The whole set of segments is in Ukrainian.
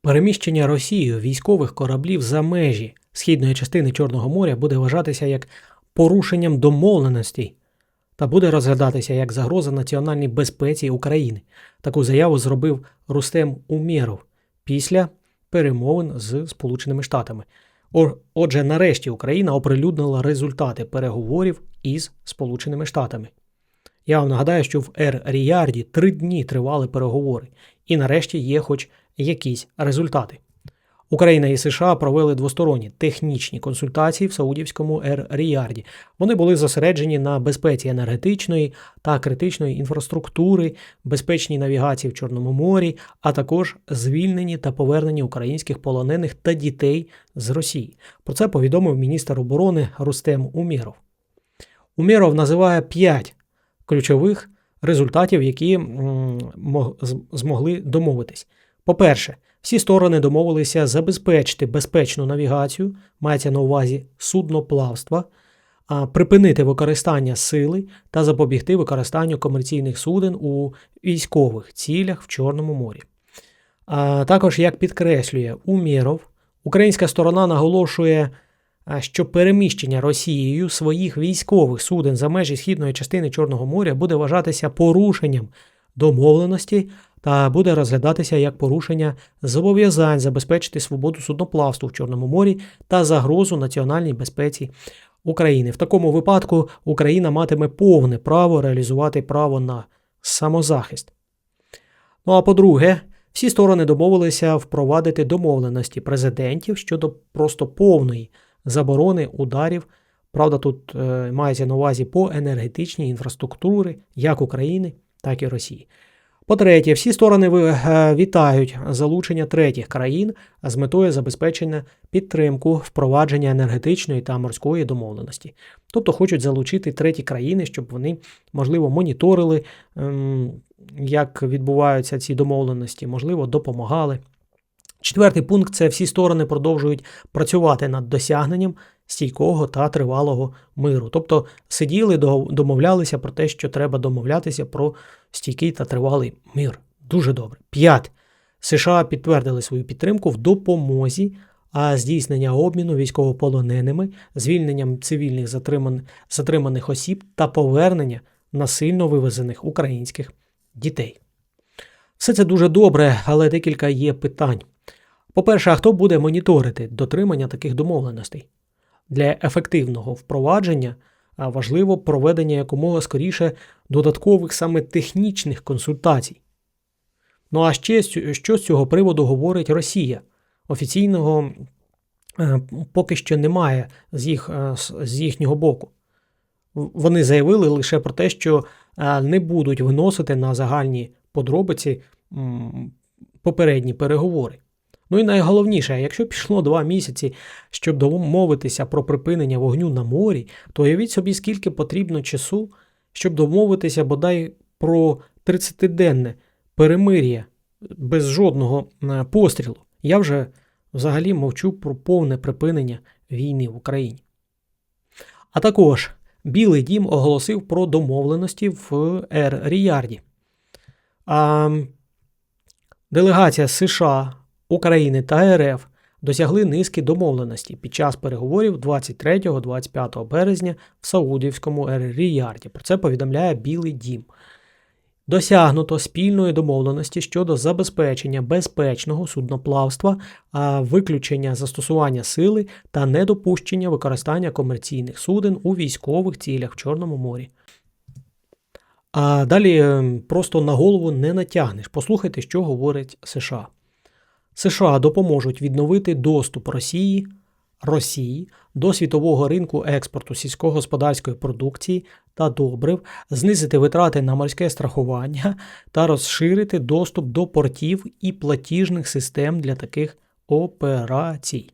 Переміщення Росією військових кораблів за межі східної частини Чорного моря буде вважатися як порушенням домовленостей та буде розглядатися як загроза національній безпеці України. Таку заяву зробив Рустем Умєров після перемовин з Сполученими Штатами. Отже, нарешті Україна оприлюднила результати переговорів із Сполученими Штатами. Я вам нагадаю, що в Ер Ріярді три дні тривали переговори, і нарешті є хоч якісь результати. Україна і США провели двосторонні технічні консультації в Саудівському Ер Ріярді. Вони були зосереджені на безпеці енергетичної та критичної інфраструктури, безпечній навігації в Чорному морі, а також звільненні та поверненні українських полонених та дітей з Росії. Про це повідомив міністр оборони Рустем Умєров. Умєров називає п'ять ключових результатів, які змогли домовитись. По-перше, всі сторони домовилися забезпечити безпечну навігацію, мається на увазі судноплавства, припинити використання сили та запобігти використанню комерційних суден у військових цілях в Чорному морі. А також, як підкреслює Умєров, українська сторона наголошує, що переміщення Росією своїх військових суден за межі східної частини Чорного моря буде вважатися порушенням домовленості та буде розглядатися як порушення зобов'язань забезпечити свободу судноплавству в Чорному морі та загрозу національній безпеці України. В такому випадку Україна матиме повне право реалізувати право на самозахист. Ну а по-друге, всі сторони домовилися впровадити домовленості президентів щодо просто повної заборони ударів. Правда, тут е, мається на увазі по енергетичній інфраструктурі як України, так і Росії. По-третє, всі сторони е, вітають залучення третіх країн з метою забезпечення підтримку впровадження енергетичної та морської домовленості. Тобто хочуть залучити треті країни, щоб вони, можливо, моніторили, ем, як відбуваються ці домовленості, можливо, допомагали. Четвертий пункт це всі сторони продовжують працювати над досягненням стійкого та тривалого миру. Тобто сиділи, домовлялися про те, що треба домовлятися про стійкий та тривалий мир. Дуже добре. П'ять. США підтвердили свою підтримку в допомозі а здійснення обміну військовополоненими, звільненням цивільних затриман- затриманих осіб та повернення насильно вивезених українських дітей. Все це дуже добре, але декілька є питань. По-перше, а хто буде моніторити дотримання таких домовленостей? Для ефективного впровадження важливо проведення якомога скоріше додаткових саме технічних консультацій. Ну а ще що з цього приводу говорить Росія? Офіційного е, поки що немає з, їх, е, з- їхнього боку. Вони заявили лише про те, що е, не будуть виносити на загальні подробиці попередні переговори. Ну і найголовніше, якщо пішло два місяці, щоб домовитися про припинення вогню на морі, то уявіть собі, скільки потрібно часу, щоб домовитися бодай про 30-денне перемир'я без жодного е, пострілу. Я вже взагалі мовчу про повне припинення війни в Україні. А також Білий дім оголосив про домовленості в Ер Ріярді. А, делегація США, України та РФ досягли низки домовленостей під час переговорів 23-25 березня в Саудівському Ер Ріярді. Про це повідомляє Білий дім. Досягнуто спільної домовленості щодо забезпечення безпечного судноплавства, виключення застосування сили та недопущення використання комерційних суден у військових цілях в Чорному морі. А далі е, просто на голову не натягнеш. Послухайте, що говорить США. США допоможуть відновити доступ Росії, Росії до світового ринку експорту сільськогосподарської продукції та добрив, знизити витрати на морське страхування та розширити доступ до портів і платіжних систем для таких операцій.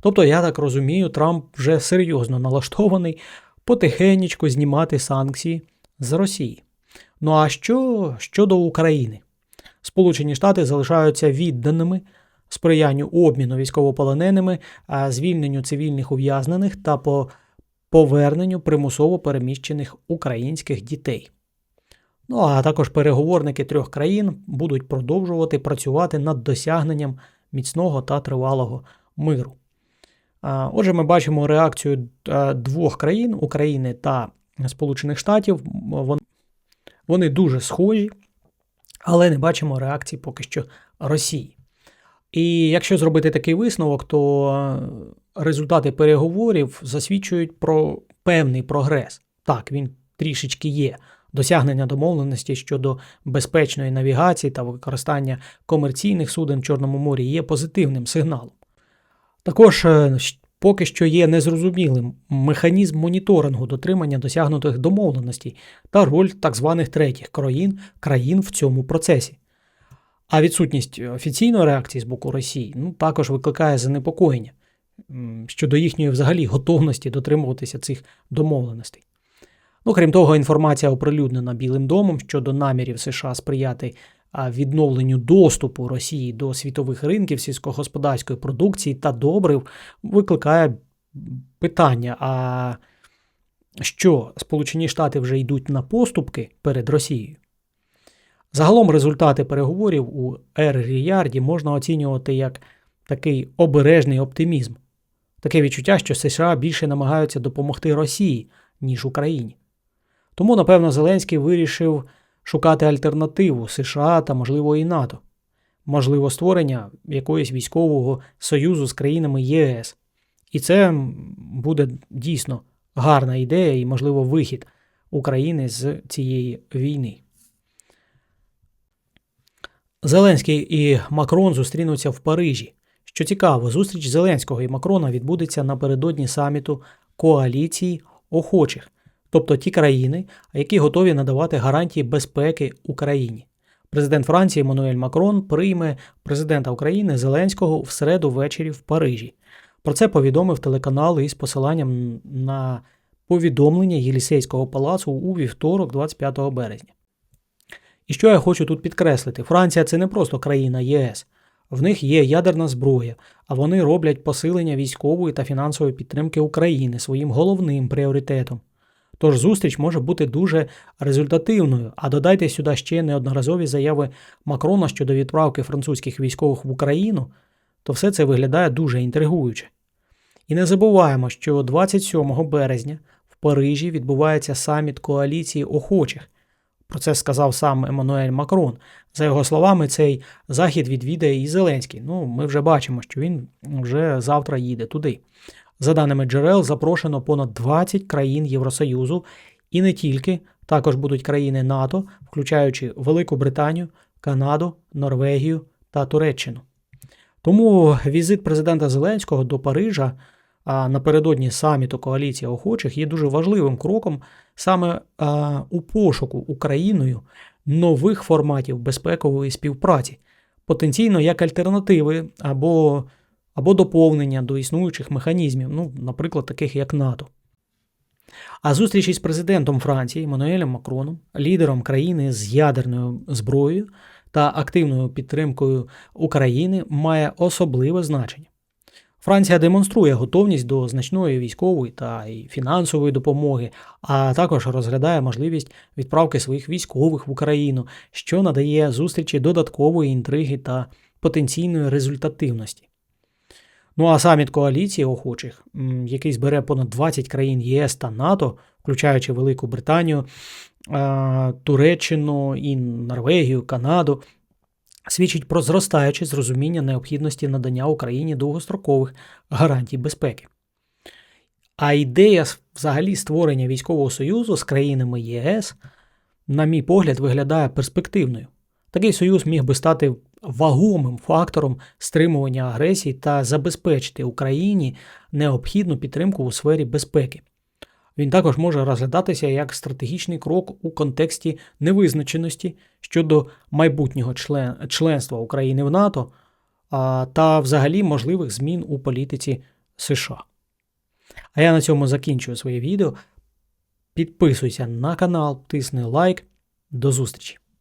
Тобто, я так розумію, Трамп вже серйозно налаштований потихенечку знімати санкції з Росії. Ну а що щодо України? Сполучені Штати залишаються відданими сприянню обміну військовополоненими, звільненню цивільних ув'язнених та по поверненню примусово переміщених українських дітей. Ну а також переговорники трьох країн будуть продовжувати працювати над досягненням міцного та тривалого миру. Отже, ми бачимо реакцію двох країн України та Сполучених Штатів. Вони дуже схожі, але не бачимо реакції поки що Росії. І якщо зробити такий висновок, то е, результати переговорів засвідчують про певний прогрес. Так, він трішечки є. Досягнення домовленості щодо безпечної навігації та використання комерційних суден в Чорному морі є позитивним сигналом. Також е, поки що є незрозумілим механізм моніторингу дотримання досягнутих домовленостей та роль так званих третіх країн, країн в цьому процесі. А відсутність офіційної реакції з боку Росії ну, також викликає занепокоєння щодо їхньої взагалі готовності дотримуватися цих домовленостей. Ну, крім того, інформація оприлюднена Білим домом щодо намірів США сприяти відновленню доступу Росії до світових ринків сільськогосподарської продукції та добрив викликає питання: а що Сполучені Штати вже йдуть на поступки перед Росією? Загалом результати переговорів у Ер-Ріярді можна оцінювати як такий обережний оптимізм. Таке відчуття, що США більше намагаються допомогти Росії, ніж Україні. Тому, напевно, Зеленський вирішив шукати альтернативу США та, можливо, і НАТО, можливо, створення якогось військового союзу з країнами ЄС. І це буде дійсно гарна ідея і, можливо, вихід України з цієї війни. Зеленський і Макрон зустрінуться в Парижі. Що цікаво, зустріч Зеленського і Макрона відбудеться напередодні саміту коаліції охочих, тобто ті країни, які готові надавати гарантії безпеки Україні. Президент Франції Еммануель Макрон прийме президента України Зеленського в середу ввечері в Парижі. Про це повідомив телеканал із посиланням на повідомлення Єлісейського палацу у вівторок, 25 березня. І що я хочу тут підкреслити: Франція це не просто країна ЄС. В них є ядерна зброя, а вони роблять посилення військової та фінансової підтримки України своїм головним пріоритетом. Тож зустріч може бути дуже результативною, а додайте сюди ще неодноразові заяви Макрона щодо відправки французьких військових в Україну, то все це виглядає дуже інтригуюче. І не забуваємо, що 27 березня в Парижі відбувається саміт коаліції охочих. Про це сказав сам Еммануель Макрон. За його словами, цей захід відвідає і Зеленський. Ну, ми вже бачимо, що він вже завтра їде туди. За даними джерел, запрошено понад 20 країн Євросоюзу, і не тільки, також будуть країни НАТО, включаючи Велику Британію, Канаду, Норвегію та Туреччину. Тому візит президента Зеленського до Парижа а, напередодні саміту коаліції охочих є дуже важливим кроком саме а, у пошуку Україною нових форматів безпекової співпраці, потенційно як альтернативи або, або доповнення до існуючих механізмів, ну, наприклад, таких як НАТО. А зустріч із президентом Франції Мануелем Макроном, лідером країни з ядерною зброєю та активною підтримкою України, має особливе значення. Франція демонструє готовність до значної військової та й фінансової допомоги, а також розглядає можливість відправки своїх військових в Україну, що надає зустрічі додаткової інтриги та потенційної результативності. Ну а саміт коаліції охочих, який збере понад 20 країн ЄС та НАТО, включаючи Велику Британію, е, Туреччину і Норвегію, Канаду, свідчить про зростаюче зрозуміння необхідності надання Україні довгострокових гарантій безпеки. А ідея взагалі створення військового союзу з країнами ЄС, на мій погляд, виглядає перспективною. Такий союз міг би стати вагомим фактором стримування агресії та забезпечити Україні необхідну підтримку у сфері безпеки. Він також може розглядатися як стратегічний крок у контексті невизначеності щодо майбутнього член, членства України в НАТО а, та взагалі можливих змін у політиці США. А я на цьому закінчую своє відео. Підписуйся на канал, тисни лайк. До зустрічі!